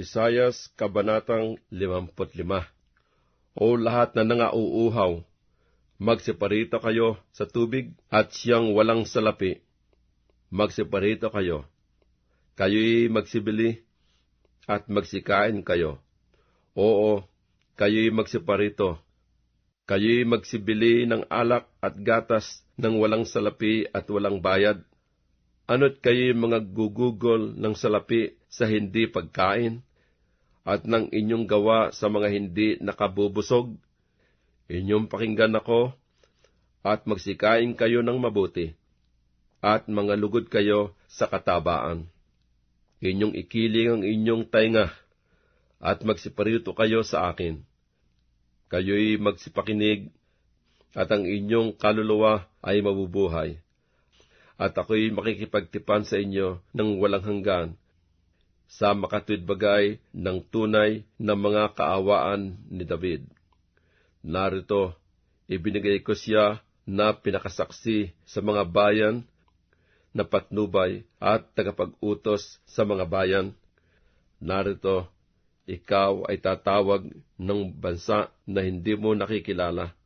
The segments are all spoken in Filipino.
Isayas Kabanatang 55 O lahat na nangauuhaw, magseparito kayo sa tubig at siyang walang salapi. Magseparito kayo. Kayo'y magsibili at magsikain kayo. Oo, kayo'y magseparito. Kayo'y magsibili ng alak at gatas ng walang salapi at walang bayad. Ano't kayo'y mga gugugol ng salapi sa hindi pagkain? At ng inyong gawa sa mga hindi nakabubusog. Inyong pakinggan ako, at magsikain kayo ng mabuti, at mga lugod kayo sa katabaan. Inyong ikiling ang inyong tainga, at magsiparito kayo sa akin. Kayo'y magsipakinig, at ang inyong kaluluwa ay mabubuhay. At ako'y makikipagtipan sa inyo ng walang hanggan, sa makatwid bagay ng tunay na mga kaawaan ni David. Narito, ibinigay ko siya na pinakasaksi sa mga bayan na patnubay at tagapag-utos sa mga bayan. Narito, ikaw ay tatawag ng bansa na hindi mo nakikilala,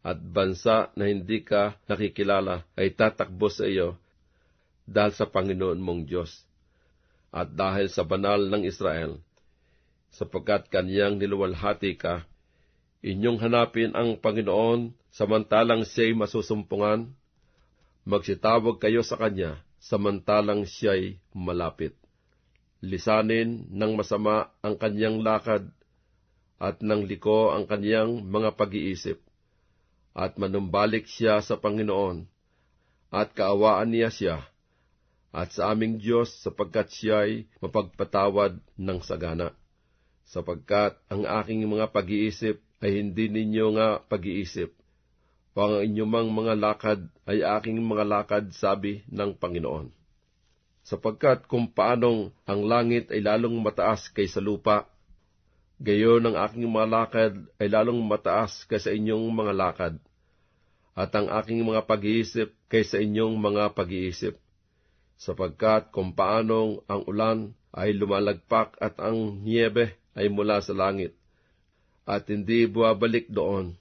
at bansa na hindi ka nakikilala ay tatakbo sa iyo dahil sa Panginoon mong Diyos at dahil sa banal ng Israel, sapagkat kaniyang niluwalhati ka, inyong hanapin ang Panginoon samantalang siya'y masusumpungan, magsitawag kayo sa Kanya samantalang siya'y malapit. Lisanin ng masama ang kanyang lakad at ng liko ang kanyang mga pag-iisip, at manumbalik siya sa Panginoon, at kaawaan niya siya, at sa aming Diyos sapagkat siya'y mapagpatawad ng sagana. Sapagkat ang aking mga pag-iisip ay hindi ninyo nga pag-iisip, o ang inyong mga lakad ay aking mga lakad, sabi ng Panginoon. Sapagkat kung paanong ang langit ay lalong mataas kaysa lupa, gayon ang aking mga lakad ay lalong mataas kaysa inyong mga lakad, at ang aking mga pag-iisip kaysa inyong mga pag-iisip sapagkat kung paanong ang ulan ay lumalagpak at ang niebe ay mula sa langit, at hindi buwabalik doon,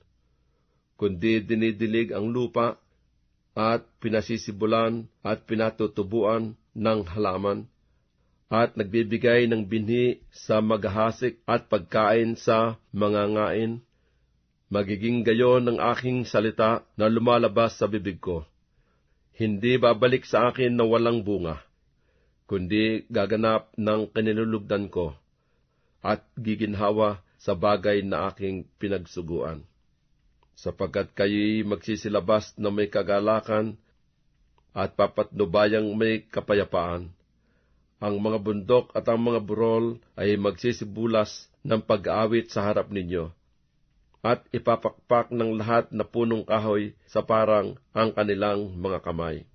kundi dinidilig ang lupa at pinasisibulan at pinatutubuan ng halaman, at nagbibigay ng binhi sa maghahasik at pagkain sa mga ngain, magiging gayon ang aking salita na lumalabas sa bibig ko hindi babalik sa akin na walang bunga, kundi gaganap ng kinilulugdan ko at giginhawa sa bagay na aking pinagsuguan. Sapagkat kayo'y magsisilabas na may kagalakan at papatnubayang may kapayapaan. Ang mga bundok at ang mga burol ay magsisibulas ng pag-aawit sa harap ninyo at ipapakpak ng lahat na punong kahoy sa parang ang kanilang mga kamay.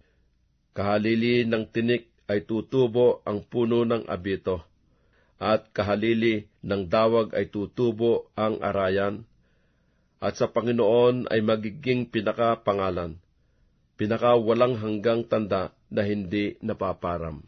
Kahalili ng tinik ay tutubo ang puno ng abito, at kahalili ng dawag ay tutubo ang arayan, at sa Panginoon ay magiging pinaka-pangalan, pinaka walang hanggang tanda na hindi napaparam.